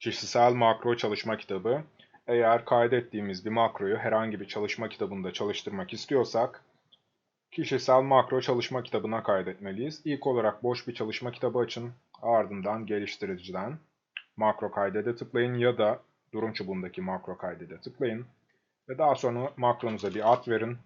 Kişisel makro çalışma kitabı. Eğer kaydettiğimiz bir makroyu herhangi bir çalışma kitabında çalıştırmak istiyorsak, kişisel makro çalışma kitabına kaydetmeliyiz. İlk olarak boş bir çalışma kitabı açın. Ardından geliştiriciden makro kaydede tıklayın ya da durum çubuğundaki makro kaydede tıklayın. Ve daha sonra makronuza bir ad verin.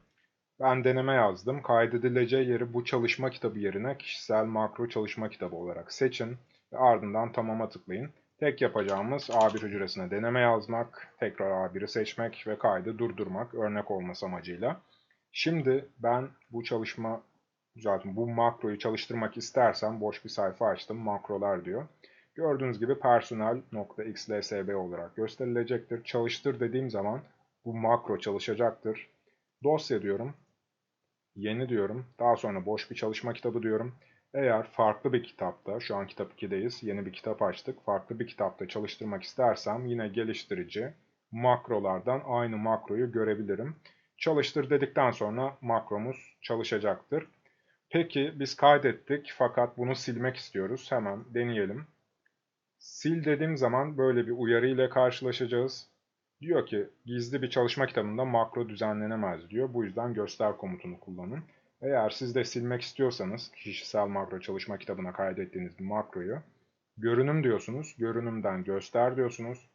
Ben deneme yazdım. Kaydedileceği yeri bu çalışma kitabı yerine kişisel makro çalışma kitabı olarak seçin. Ve ardından tamama tıklayın. Tek yapacağımız A1 hücresine deneme yazmak, tekrar A1'i seçmek ve kaydı durdurmak örnek olması amacıyla. Şimdi ben bu çalışma, zaten bu makroyu çalıştırmak istersem boş bir sayfa açtım. Makrolar diyor. Gördüğünüz gibi personel.xlsb olarak gösterilecektir. Çalıştır dediğim zaman bu makro çalışacaktır. Dosya diyorum. Yeni diyorum. Daha sonra boş bir çalışma kitabı diyorum. Eğer farklı bir kitapta, şu an kitap 2'deyiz, yeni bir kitap açtık. Farklı bir kitapta çalıştırmak istersem yine geliştirici makrolardan aynı makroyu görebilirim. Çalıştır dedikten sonra makromuz çalışacaktır. Peki biz kaydettik fakat bunu silmek istiyoruz. Hemen deneyelim. Sil dediğim zaman böyle bir uyarı ile karşılaşacağız. Diyor ki gizli bir çalışma kitabında makro düzenlenemez diyor. Bu yüzden göster komutunu kullanın. Eğer siz de silmek istiyorsanız kişisel makro çalışma kitabına kaydettiğiniz makroyu görünüm diyorsunuz. Görünümden göster diyorsunuz.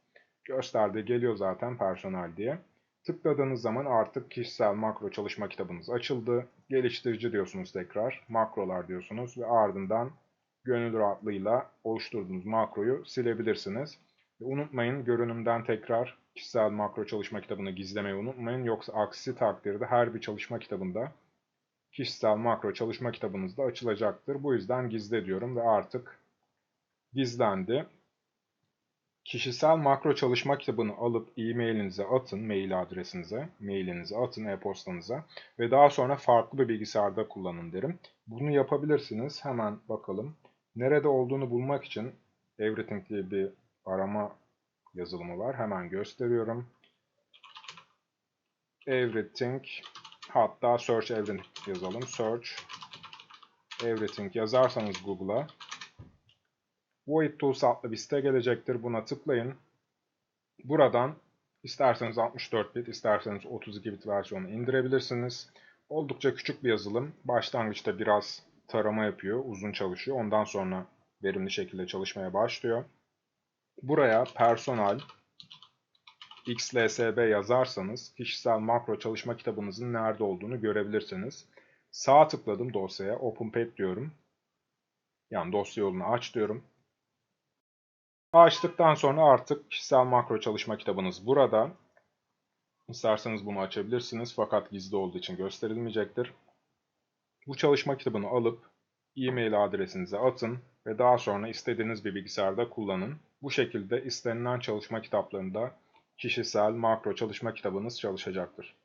Gösterde geliyor zaten personel diye. Tıkladığınız zaman artık kişisel makro çalışma kitabınız açıldı. Geliştirici diyorsunuz tekrar. Makrolar diyorsunuz ve ardından gönül rahatlığıyla oluşturduğunuz makroyu silebilirsiniz. Ve unutmayın görünümden tekrar kişisel makro çalışma kitabını gizlemeyi unutmayın. Yoksa aksi takdirde her bir çalışma kitabında kişisel makro çalışma kitabınızda açılacaktır. Bu yüzden gizle diyorum ve artık gizlendi. Kişisel makro çalışma kitabını alıp e-mailinize atın, mail adresinize, mailinize atın, e-postanıza ve daha sonra farklı bir bilgisayarda kullanın derim. Bunu yapabilirsiniz. Hemen bakalım. Nerede olduğunu bulmak için Everything diye bir arama yazılımı var. Hemen gösteriyorum. Everything hatta Search Everything yazalım. Search Everything yazarsanız Google'a Void Tools adlı bir site gelecektir. Buna tıklayın. Buradan isterseniz 64 bit, isterseniz 32 bit versiyonu indirebilirsiniz. Oldukça küçük bir yazılım. Başlangıçta biraz tarama yapıyor, uzun çalışıyor. Ondan sonra verimli şekilde çalışmaya başlıyor. Buraya personel xlsb yazarsanız kişisel makro çalışma kitabınızın nerede olduğunu görebilirsiniz. Sağ tıkladım dosyaya, OpenPath diyorum. Yani dosya yolunu aç diyorum. Açtıktan sonra artık kişisel makro çalışma kitabınız burada. İsterseniz bunu açabilirsiniz fakat gizli olduğu için gösterilmeyecektir. Bu çalışma kitabını alıp e-mail adresinize atın ve daha sonra istediğiniz bir bilgisayarda kullanın. Bu şekilde istenilen çalışma kitaplarında kişisel makro çalışma kitabınız çalışacaktır.